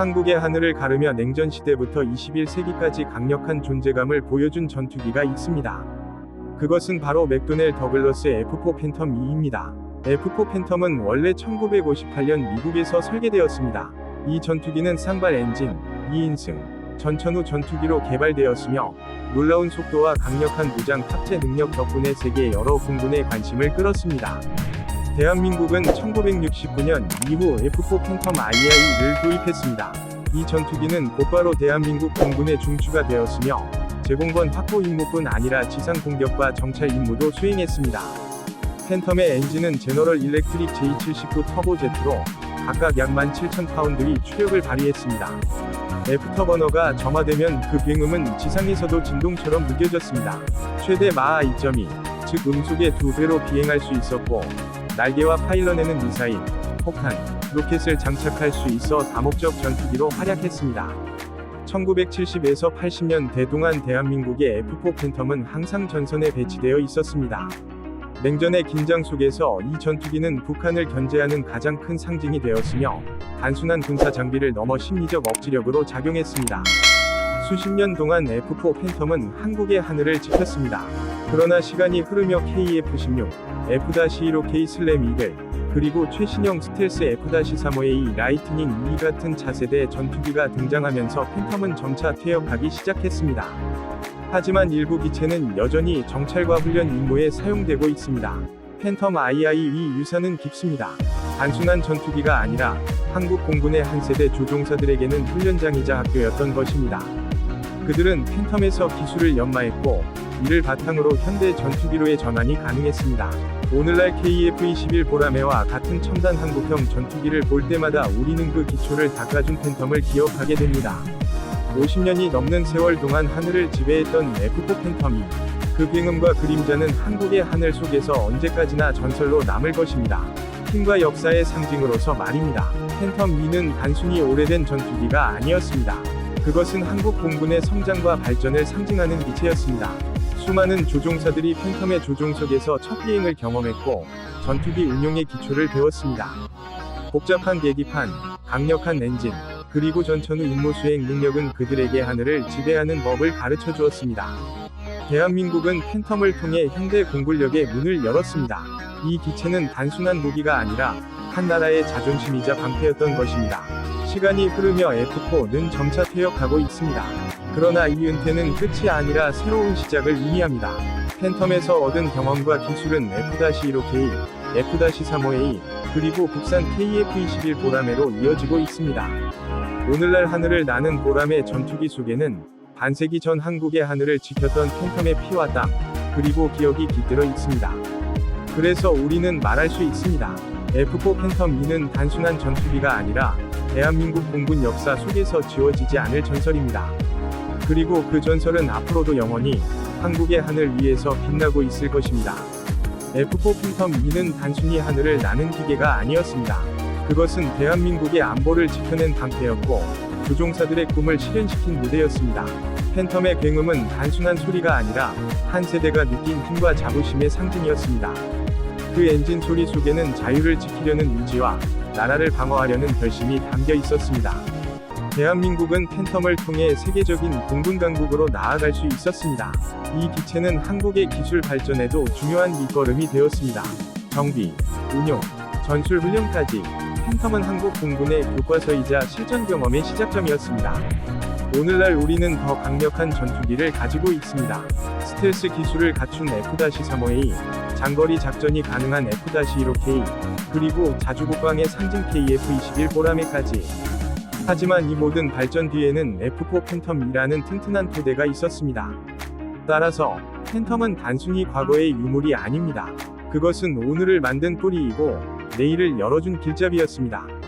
한국의 하늘을 가르며 냉전 시대부터 21세기까지 강력한 존재감을 보여준 전투기가 있습니다. 그것은 바로 맥도넬 더글러스 F4 팬텀 2입니다. F4 팬텀은 원래 1958년 미국에서 설계되었습니다. 이 전투기는 쌍발 엔진, 2인승, 전천후 전투기로 개발되었으며 놀라운 속도와 강력한 무장 탑재 능력 덕분에 세계 여러 공군의 관심을 끌었습니다. 대한민국은 1969년 이후 F4 팬텀 II를 도입했습니다. 이 전투기는 곧바로 대한민국 공군의 중추가 되었으며 제공권 확보 임무뿐 아니라 지상 공격과 정찰 임무도 수행했습니다. 팬텀의 엔진은 제너럴 일렉트릭 J79 터보 제트로 각각 약 17,000파운드의 추력을 발휘했습니다. 애프터버너가 점화되면 그 비행음은 지상에서도 진동처럼 느껴졌습니다. 최대 마하 2.2, 즉 음속의 두 배로 비행할 수 있었고, 날개와 파일런에는 미사일, 폭탄, 로켓을 장착할 수 있어 다목적 전투기로 활약했습니다. 1970에서 80년대 동안 대한민국의 F4 팬텀은 항상 전선에 배치되어 있었습니다. 냉전의 긴장 속에서 이 전투기는 북한을 견제하는 가장 큰 상징이 되었으며 단순한 군사 장비를 넘어 심리적 억지력으로 작용했습니다. 수십 년 동안 F4 팬텀은 한국의 하늘을 지켰습니다. 그러나 시간이 흐르며 KF-16, F-15K 슬램 이글, 그리고 최신형 스텔스 F-35A 라이트닝 2 같은 차세대 전투기가 등장하면서 팬텀은 점차 퇴역하기 시작했습니다. 하지만 일부 기체는 여전히 정찰과 훈련 임무에 사용되고 있습니다. 팬텀 II 유사는 깊습니다. 단순한 전투기가 아니라 한국 공군의 한 세대 조종사들에게는 훈련장이자 학교였던 것입니다. 그들은 팬텀에서 기술을 연마했고 이를 바탕으로 현대 전투기로의 전환이 가능했습니다. 오늘날 KF-21 보라매와 같은 첨단 한국형 전투기를 볼 때마다 우리는 그 기초를 닦아준 팬텀을 기억하게 됩니다. 50년이 넘는 세월 동안 하늘을 지배했던 F4 팬텀이 그 비행음과 그림자는 한국의 하늘 속에서 언제까지나 전설로 남을 것입니다. 힘과 역사의 상징으로서 말입니다. 팬텀 2는 단순히 오래된 전투기가 아니었습니다. 그것은 한국 공군의 성장과 발전을 상징하는 기체였습니다. 수많은 조종사들이 팬텀의 조종석에서 첫 비행을 경험했고 전투기 운용의 기초를 배웠습니다. 복잡한 계기판, 강력한 엔진, 그리고 전천후 임무 수행 능력은 그들에게 하늘을 지배하는 법을 가르쳐 주었습니다. 대한민국은 팬텀을 통해 현대 공군력의 문을 열었습니다. 이 기체는 단순한 무기가 아니라 한 나라의 자존심이자 방패였던 것입니다. 시간이 흐르며 F4는 점차 퇴역하고 있습니다. 그러나 이 은퇴는 끝이 아니라 새로운 시작을 의미합니다. 팬텀에서 얻은 경험과 기술은 F-15K, F-35A, 그리고 국산 KF-21 보라매로 이어지고 있습니다. 오늘날 하늘을 나는 보라매 전투기 속에는 반세기 전 한국의 하늘을 지켰던 팬텀의 피와 땀, 그리고 기억이 깃들어 있습니다. 그래서 우리는 말할 수 있습니다. F4 팬텀 2는 단순한 전투기가 아니라 대한민국 공군 역사 속에서 지워지지 않을 전설입니다. 그리고 그 전설은 앞으로도 영원히 한국의 하늘 위에서 빛나고 있을 것입니다. F4 팬텀 2는 단순히 하늘을 나는 기계가 아니었습니다. 그것은 대한민국의 안보를 지켜낸 방패였고 조종사들의 꿈을 실현시킨 무대였습니다. 팬텀의 굉음은 단순한 소리가 아니라 한 세대가 느낀 힘과 자부심의 상징이었습니다. 그 엔진 소리 속에는 자유를 지키려는 의지와 나라를 방어하려는 결심이 담겨 있었습니다. 대한민국은 팬텀을 통해 세계적인 공군 강국으로 나아갈 수 있었습니다. 이 기체는 한국의 기술 발전에도 중요한 밑거름이 되었습니다. 정비, 운용, 전술 훈련까지 팬텀은 한국 공군의 교과서이자 실전 경험의 시작점이었습니다. 오늘날 우리는 더 강력한 전투기를 가지고 있습니다. 스텔스 기술을 갖춘 F-35A, 장거리 작전이 가능한 F-15K, 그리고 자주국방의 상징 KF-21 보라매까지. 하지만 이 모든 발전 뒤에는 F4 팬텀이라는 튼튼한 토대가 있었습니다. 따라서 팬텀은 단순히 과거의 유물이 아닙니다. 그것은 오늘을 만든 뿌리이고 내일을 열어준 길잡이였습니다.